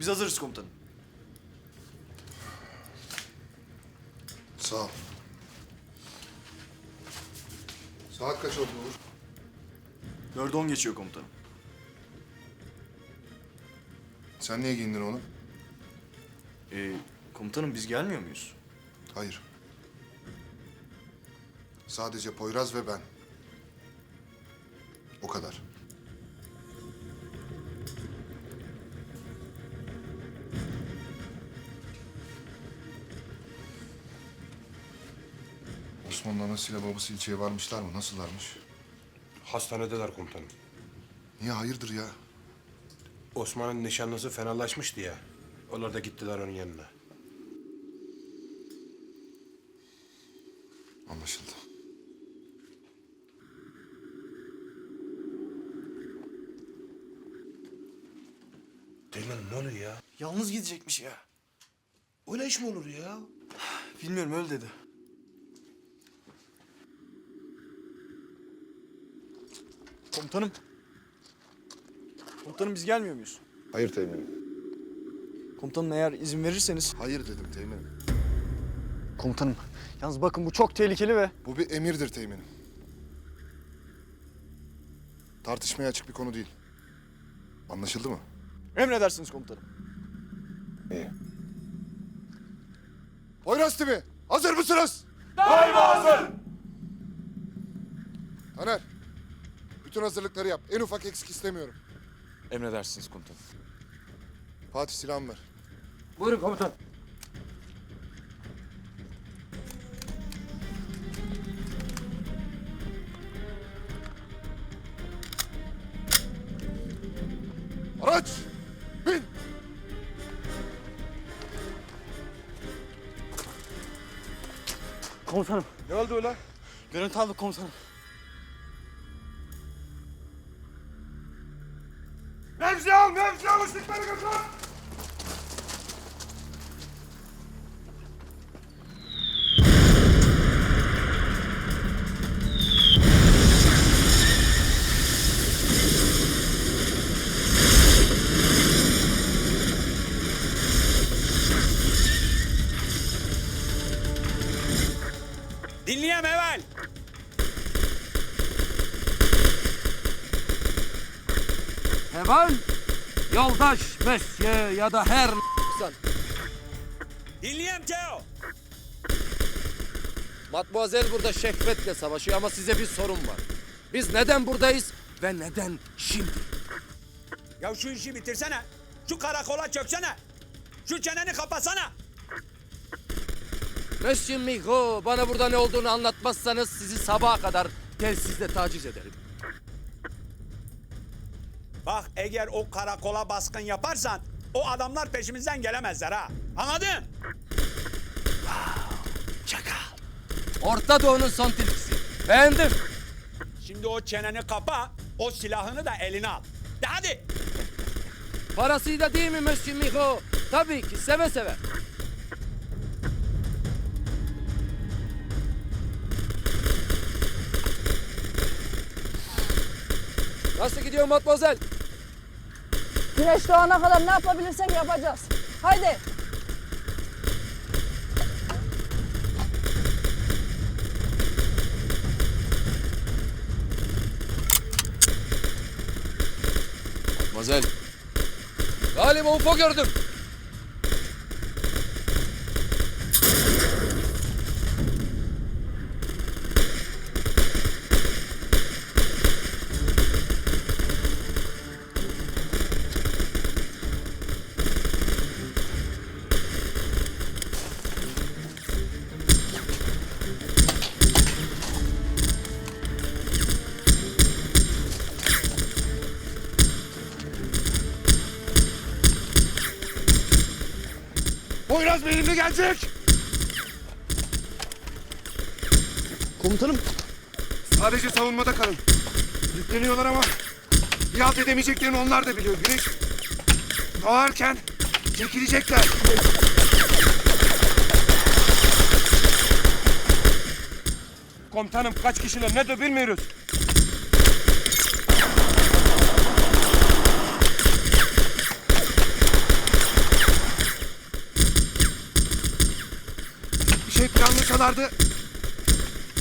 Biz hazırız komutanım. Sağ ol. Saat kaç oldu Uğur? Dörde on geçiyor komutanım. Sen niye giyindin oğlum? Ee, komutanım biz gelmiyor muyuz? Hayır. Sadece Poyraz ve ben. O kadar. Osman'ın anasıyla babası ilçeye varmışlar mı? Nasıllarmış? Hastanedeler komutanım. Niye hayırdır ya? Osman'ın nişanlısı fenalaşmıştı ya. Onlar da gittiler onun yanına. Anlaşıldı. Teğmenim ne oluyor ya? Yalnız gidecekmiş ya. Öyle iş mi olur ya? Bilmiyorum öyle dedi. Komutanım. Komutanım biz gelmiyor muyuz? Hayır Teğmen'im. Komutanım eğer izin verirseniz. Hayır dedim Teğmen'im. Komutanım. Yalnız bakın bu çok tehlikeli ve... Bu bir emirdir Teğmen'im. Tartışmaya açık bir konu değil. Anlaşıldı mı? Emredersiniz komutanım. İyi. Poyraz TV, hazır mısınız? Daima hazır. Taner, bütün hazırlıkları yap. En ufak eksik istemiyorum. Emredersiniz komutanım. Fatih silahımı ver. Buyurun komutan. Araç! Bin! Komutanım. Ne oldu ulan? Görüntü aldık komutanım. Dinleyem evvel. Heval, yoldaş, mesye ya da her sen. Dinleyem Teo. Matmazel burada şehvetle savaşıyor ama size bir sorun var. Biz neden buradayız ve neden şimdi? Ya şu işi bitirsene. Şu karakola çöksene. Şu çeneni kapatsana. Monsieur Migo, bana burada ne olduğunu anlatmazsanız sizi sabaha kadar telsizle taciz ederim. Bak eğer o karakola baskın yaparsan o adamlar peşimizden gelemezler ha. Anladın? Çakal. Orta Doğu'nun son tilkisi. Beğendim. Şimdi o çeneni kapa, o silahını da eline al. De hadi. Parasıyla değil mi Monsieur Migo? Tabii ki seve seve. Nasıl gidiyor Matmazel? Güneş doğana kadar ne yapabilirsek yapacağız. Haydi. Matmazel. Galiba UFO gördüm. Poyraz benimle gelecek. Komutanım. Sadece savunmada kalın. Yükleniyorlar ama bir halt edemeyeceklerini onlar da biliyor. Güneş doğarken çekilecekler. Komutanım kaç kişiler ne de bilmiyoruz. Şey planlasalardı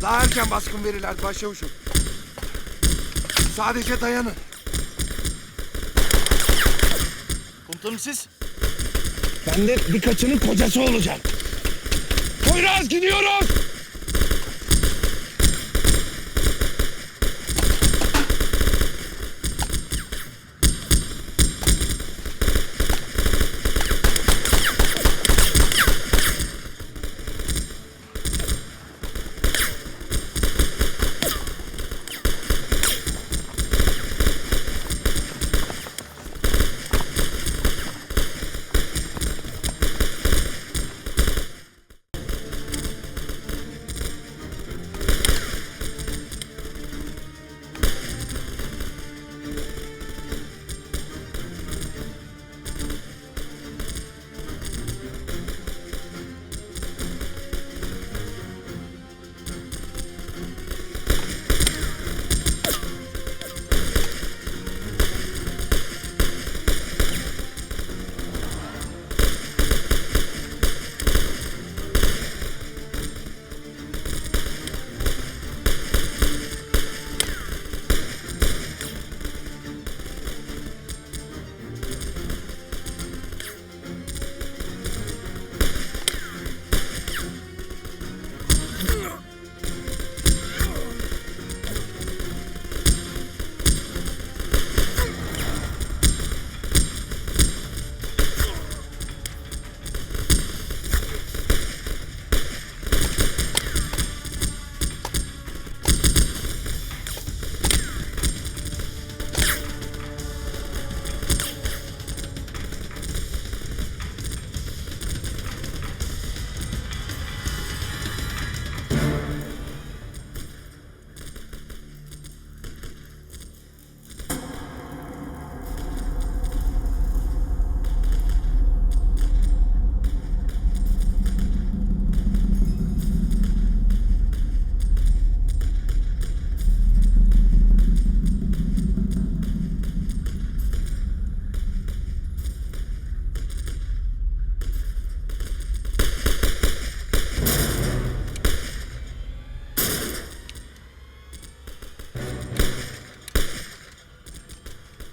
daha erken baskın verirlerdi başçavuşum. Sadece dayanın. Komutanım siz? Ben de birkaçının kocası olacağım. Poyraz gidiyoruz.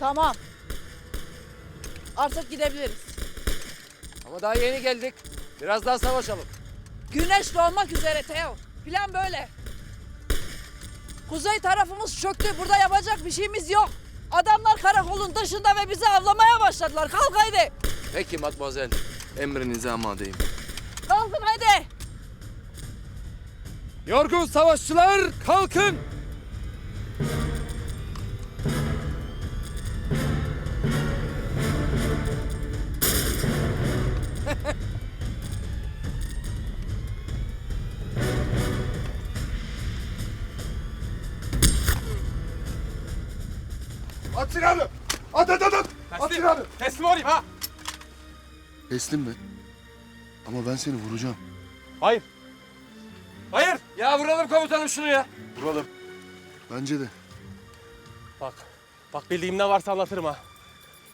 Tamam. Artık gidebiliriz. Ama daha yeni geldik. Biraz daha savaşalım. Güneş doğmak üzere Teo. Plan böyle. Kuzey tarafımız çöktü. Burada yapacak bir şeyimiz yok. Adamlar karakolun dışında ve bizi avlamaya başladılar. Kalk haydi. Peki matmazel. Emrinize amadeyim. Kalkın haydi. Yorgun savaşçılar kalkın. Silahını. At at at at. At silahını. Teslim olayım ha. Teslim mi? Ama ben seni vuracağım. Hayır. Hayır. Ya vuralım komutanım şunu ya. Vuralım. Bence de. Bak, bak bildiğim ne varsa anlatırım ha.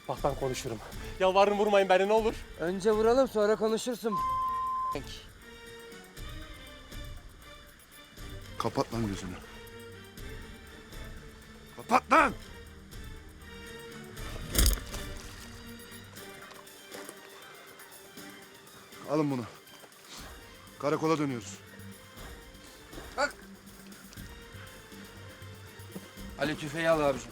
Bak ben konuşurum. Yalvarırım vurmayın beni ne olur. Önce vuralım sonra konuşursun. Kapat lan gözünü. Kapat lan. Alın bunu. Karakola dönüyoruz. Ali tüfeği al abicim.